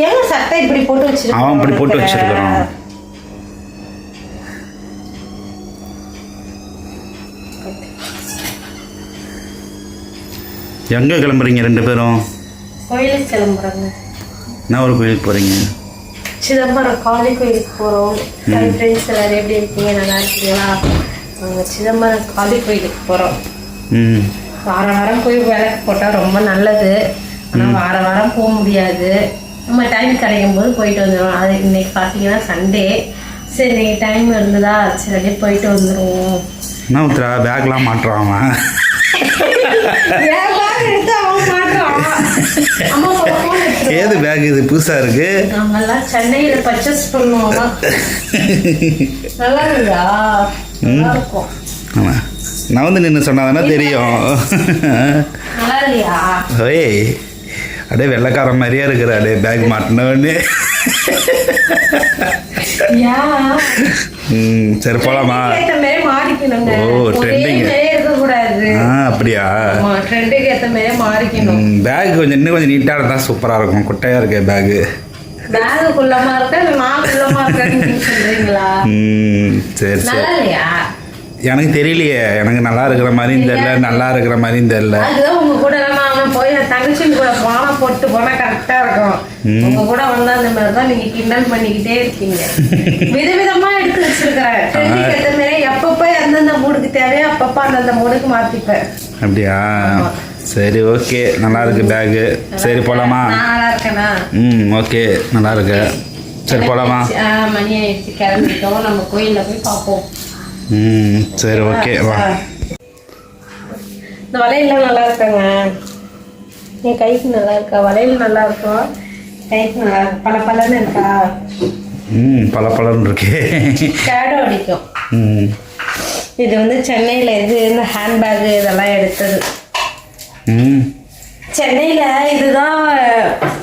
ஏன் சட்டை இப்படி போட்டு வச்சிருக்க? அவன் இப்படி போட்டு வச்சிருக்கிறான். எங்கே கிளம்புறீங்க ரெண்டு பேரும்? கோயிலுக்கு கிளம்புறாங்க. என்ன ஒரு கோயிலுக்கு போகிறீங்க சிதம்பரம் காளி கோயிலுக்கு போகிறோம் ஃப்ரெண்ட்ஸ் எல்லாரும் எப்படி இருக்கீங்க? நல்லா இருக்கீங்களா? நாங்கள் சிதம்பரம் காளி கோயிலுக்கு போகிறோம் ம். வார வாரம் போய் விளக்கு போட்டால் ரொம்ப நல்லது. ஆனால் வார வாரம் போக முடியாது. நம்ம டைம் கிடைக்கும் போது போயிட்டு வந்துடுவோம் அது இன்னைக்கு பார்த்தீங்கன்னா சண்டே சரி இன்னைக்கு டைம் இருந்ததா? சரி அப்படியே போயிட்டு வந்துடுவோம் என்ன உத்தரா? பேக்லாம் மாட்டுறான் அவன். ஏது பேக் இது? புதுசாக இருக்கு? நாங்கெல்லாம் சென்னையில் பர்ச்சேஸ் பண்ணுவோம் நல்லா இருக்குதா? நல்லா இருக்கும். ஆமாம் நான் வந்து நின்று சொன்னாதானே தெரியும். நல்லா இல்லையா? ஓய். அப்படியே வெள்ளைக்காரன் மாதிரியே இருக்கிற அப்படியே பேக் மாட்டினோடனே ஏன் ம் சரி மாறிக்கணுங்க ஓ, இருக்கக்கூடாது. ஆ அப்படியா? பேக் கொஞ்சம் இன்னும் கொஞ்சம் நீட்டாக இருந்தால் சூப்பராக இருக்கும். குட்டையாக இருக்கே பேகு சரி சரி. எனக்கு தெரியலையே. எனக்கு நல்லா இருக்கிற மாதிரியும் தெரியல நல்லா இருக்கிற மாதிரியும் தெரியல. நான் போய் என் கூட போனா போட்டு போனா கரெக்டா இருக்கும். உங்க கூட வந்தா அந்த மாதிரி தான் நீங்க கிண்டல் பண்ணிக்கிட்டே இருக்கீங்க. விதவிதமா எடுத்து வச்சிருக்கிறேன். ஏத்த மாதிரி எப்பப்ப எந்தெந்த மூடுக்கு தேவையோ அப்பப்ப அந்தந்த மூடுக்கு மாத்திப்பேன். அப்படியா? சரி ஓகே. நல்லா இருக்கு பேகு சரி போகலாமா நான் நல்லா இருக்கேனா? ம் ஓகே. நல்லா இருக்கு. சரி போகலாமா ஆ, மணி ஆயிடுச்சு. கிளம்பிட்டோம். நம்ம கோயில்ல போய் பார்ப்போம். ம் சரி ஓகே. வா. இந்த வளையல்லாம் நல்லா இருக்காங்க. என் கைக்கு நல்லா இருக்கா? வளையல் நல்லா இருக்கும் கைக்கு நல்லா இருக்கு? பல பலன்னு இருக்கா? ம் பல பலன்னு இருக்கே. ஷேடோ அடிக்கும். ம். இது வந்து சென்னையில் இது இந்த ஹேண்ட்பேக் இதெல்லாம் எடுத்தது. ம். சென்னையில் இதுதான்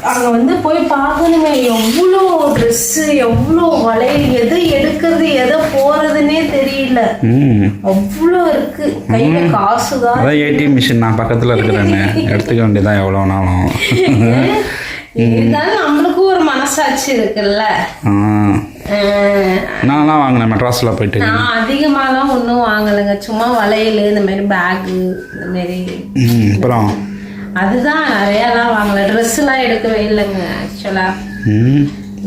அங்கே வந்து போய் பார்க்கணுமே. எவ்வளோ ட்ரெஸ்ஸு எவ்வளோ வளையல் எது எடுக்கிறது எதை போகிறதுனே தெரியல. ம். அவ்வளோ இருக்கு. கையில் காசு தான் அதான் ஏடிஎம் மிஷின் நான் பக்கத்தில் இருக்கிறேன்னு எடுத்துக்க வேண்டியதான் எவ்வளோனாலும் இருந்தாலும் நம்மளுக்கும் ஒரு மனசாட்சி இருக்குல்ல. நான்லாம் வாங்கினேன் மெட்ராஸில் போயிட்டு. நான் அதிகமாலாம் ஒன்றும் வாங்கலைங்க. சும்மா வளையல் இந்த மாதிரி பேகு இந்த மாதிரி அப்புறம்? அதுதான் நிறையாலாம் வாங்கல. ட்ரெஸ்லாம் எடுக்கவே இல்லைங்க ஆக்சுவலாக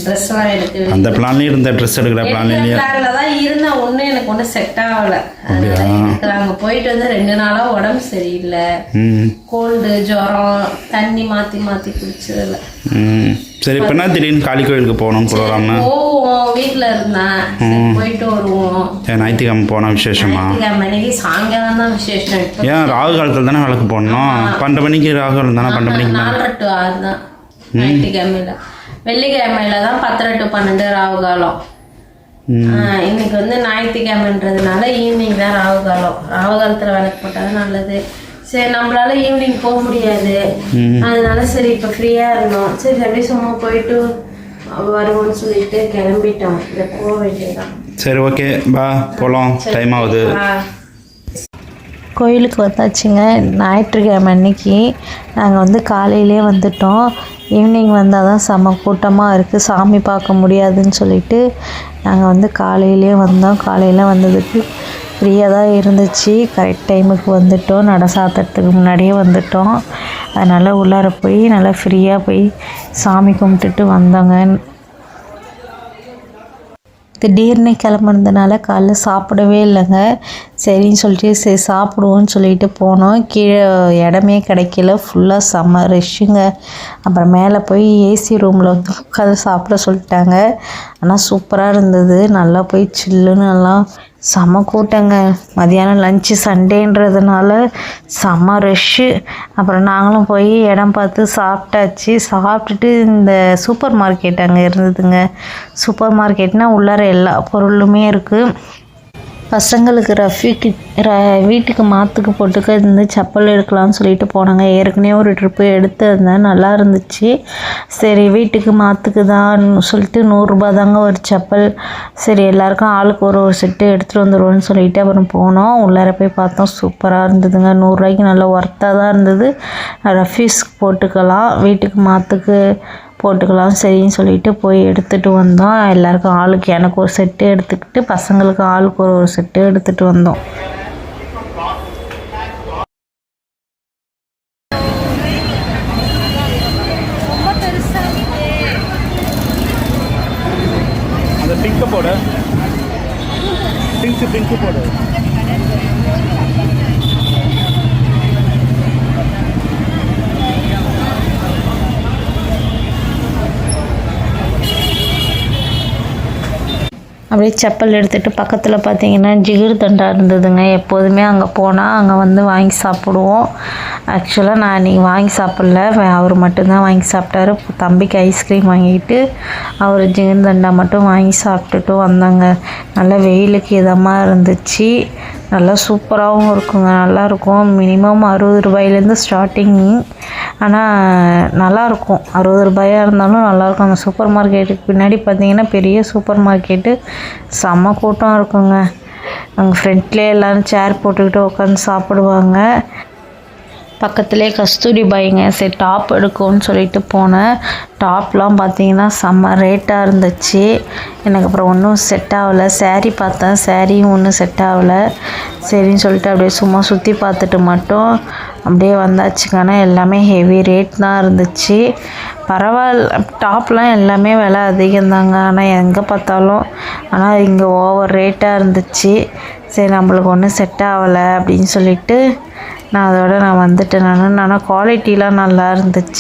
ட்ரெஸ்லாம் எடுக்கவே அந்த பிளான்லேயும் இருந்த ட்ரெஸ் எடுக்கிற பிளான்லேயே பிளான்ல தான் இருந்தேன். ஒன்றும் எனக்கு ஒன்றும் செட் ஆகலை. அங்கே போயிட்டு வந்து ரெண்டு நாளாக உடம்பு சரியில்லை. ம். கோல்டு ஜுரம் தண்ணி மாற்றி மாற்றி குடிச்சதில்ல. ம். சரி இப்போ என்ன திடீர்னு காளி கோயிலுக்கு போகணும் ப்ரோக்ராம்னு போவோம். வீட்டில் இருந்தேன். சரி, போயிட்டு வருவோம். ஏன் ஞாயிற்றுக்கிழமை போனால் விசேஷமா? அன்னைக்கு சாயங்காலம் தான் விசேஷம். ஏன் ராகு காலத்தில் தானே விளக்கு போடணும்? பன்னெண்டு மணிக்கு ராகு காலம் தானே? பன்னெண்டு மணிக்கு நாலரை டு ஆறு தான் ஞாயிற்றுக்கிழமையில. வெள்ளிக்கிழமையில தான் பத்தரை டு பன்னெண்டு ராகு காலம் இன்னைக்கு வந்து ஞாயிற்றுக்கிழமைன்றதுனால ஈவினிங் தான் ராகு காலம் ராகு காலத்தில் விளக்கு போட்டால் நல்லது. சரி நம்மளால ஈவினிங் போக முடியாது. ம். அதனால சரி இப்போ ஃப்ரீயாக இருந்தோம். சரி அப்படியே சும்மா போயிட்டு வருவோம்னு சொல்லிட்டு கிளம்பிட்டோம். இதை போக வேண்டியதுதான். சரி ஓகே பா போகலாம் டைம் ஆகுது. கோயிலுக்கு வந்தாச்சுங்க. ஞாயிற்றுக்கிழமை அன்னைக்கு நாங்கள் வந்து காலையிலே வந்துட்டோம். ஈவினிங் வந்தால் தான் செம கூட்டமாக இருக்குது சாமி பார்க்க முடியாதுன்னு சொல்லிட்டு நாங்கள் வந்து காலையிலே வந்தோம். காலையில் வந்ததுக்கு ஃப்ரீயாக தான் இருந்துச்சு. கரெக்ட் டைமுக்கு வந்துட்டோம். நட சாத்துறதுக்கு முன்னாடியே வந்துட்டோம். அதனால் உள்ளார போய் நல்லா ஃப்ரீயாக போய் சாமி கும்பிட்டுட்டு வந்தோங்க. திடீர்னு கிளம்புனதுனால காலைல சாப்பிடவே இல்லைங்க. சரின்னு சொல்லிட்டு சரி சாப்பிடுவோன்னு சொல்லிட்டு போனோம். கீழே இடமே கிடைக்கல. ஃபுல்லாக செம்ம ரஷ்ஷுங்க அப்புறம் மேலே போய் ஏசி ரூமில் வந்து உட்காந்து சாப்பிட சொல்லிட்டாங்க. ஆனால் சூப்பராக இருந்தது. நல்லா போய் சில்லுன்னு எல்லாம் செம்ம கூட்டங்க. மதியானம் லஞ்சு சண்டேன்றதுனால செம்ம ரஷ்ஷு அப்புறம் நாங்களும் போய் இடம் பார்த்து சாப்பிட்டாச்சு. சாப்பிட்டுட்டு இந்த சூப்பர் மார்க்கெட் அங்கே இருந்ததுங்க. சூப்பர் மார்க்கெட்னால் உள்ளார எல்லா பொருளுமே இருக்குது பசங்களுக்கு ரஃபிக்கு ர வீட்டுக்கு மாற்றுக்கு போட்டுக்க இருந்து செப்பல் எடுக்கலாம்னு சொல்லிட்டு போனாங்க. ஏற்கனவே ஒரு ட்ரிப்பு எடுத்து இருந்தேன் நல்லா இருந்துச்சு. சரி வீட்டுக்கு மாற்றுக்கு தான் சொல்லிட்டு நூறுரூபா தாங்க ஒரு செப்பல். சரி எல்லாருக்கும் ஆளுக்கு ஒரு ஒரு செட்டு எடுத்துகிட்டு வந்துடுவோம்னு சொல்லிட்டு அப்புறம் போனோம். உள்ளார போய் பார்த்தோம். சூப்பராக இருந்ததுங்க. நூறுரூவாய்க்கு நல்லா ஒர்த்தாக தான் இருந்தது. ரஃபீஸ்க்கு போட்டுக்கலாம். வீட்டுக்கு மாற்றுக்கு போட்டுக்கலாம் சரின்னு சொல்லிட்டு போய் எடுத்துகிட்டு வந்தோம். எல்லாருக்கும் ஆளுக்கு எனக்கு ஒரு செட்டு எடுத்துக்கிட்டு பசங்களுக்கு ஆளுக்கு ஒரு ஒரு செட்டு எடுத்துகிட்டு வந்தோம். அந்த பிங்க் போடு. பிங்க் பிங்க் போடு. அப்படியே செப்பல் எடுத்துகிட்டு பக்கத்தில் பார்த்தீங்கன்னா ஜிகிர் தண்டா இருந்ததுங்க. எப்போதுமே அங்கே போனால் அங்கே வந்து வாங்கி சாப்பிடுவோம். ஆக்சுவலாக நான் இன்றைக்கி வாங்கி சாப்பிடல. அவர் மட்டும்தான் வாங்கி சாப்பிட்டாரு. தம்பிக்கு ஐஸ்கிரீம் வாங்கிட்டு அவர் ஜிகிர் தண்டா மட்டும் வாங்கி சாப்பிட்டுட்டு வந்தாங்க. நல்லா வெயிலுக்கு இதமாக இருந்துச்சு. நல்லா சூப்பராகவும் இருக்குங்க. நல்லாயிருக்கும். மினிமம் அறுபது ரூபாயிலேருந்து ஸ்டார்டிங் ஆனால் நல்லாயிருக்கும். அறுபது ரூபாயாக இருந்தாலும் நல்லாயிருக்கும். அந்த சூப்பர் மார்க்கெட்டுக்கு பின்னாடி பார்த்தீங்கன்னா பெரிய சூப்பர் மார்க்கெட்டு. செம்ம கூட்டம் இருக்குங்க. அங்கே ஃப்ரண்ட்லேயே எல்லோரும் சேர் போட்டுக்கிட்டு உட்காந்து சாப்பிடுவாங்க. பக்கத்துலேயே கஸ்தூரி பாய்ங்க சரி டாப் எடுக்கும்னு சொல்லிட்டு போனேன். டாப்லாம் பார்த்தீங்கன்னா செம்ம ரேட்டாக இருந்துச்சு. எனக்கு அப்புறம் ஒன்றும் செட் ஆகலை. சேரீ பார்த்தேன். சேரீயும் ஒன்றும் செட் ஆகலை. சரின்னு சொல்லிட்டு அப்படியே சும்மா சுற்றி பார்த்துட்டு மட்டும் அப்படியே வந்தாச்சுங்க. ஆனால் எல்லாமே ஹெவி ரேட் தான் இருந்துச்சு. பரவாயில்ல. டாப்லாம் எல்லாமே விலை அதிகம்தாங்க. ஆனால் எங்கே பார்த்தாலும். ஆனால் இங்கே ஓவர் ரேட்டாக இருந்துச்சு. சரி நம்மளுக்கு ஒன்றும் செட் ஆகலை அப்படின்னு சொல்லிட்டு நான் அதோட நான் வந்துட்டேன் நான். ஆனால் குவாலிட்டிலாம் நல்லா இருந்துச்சு.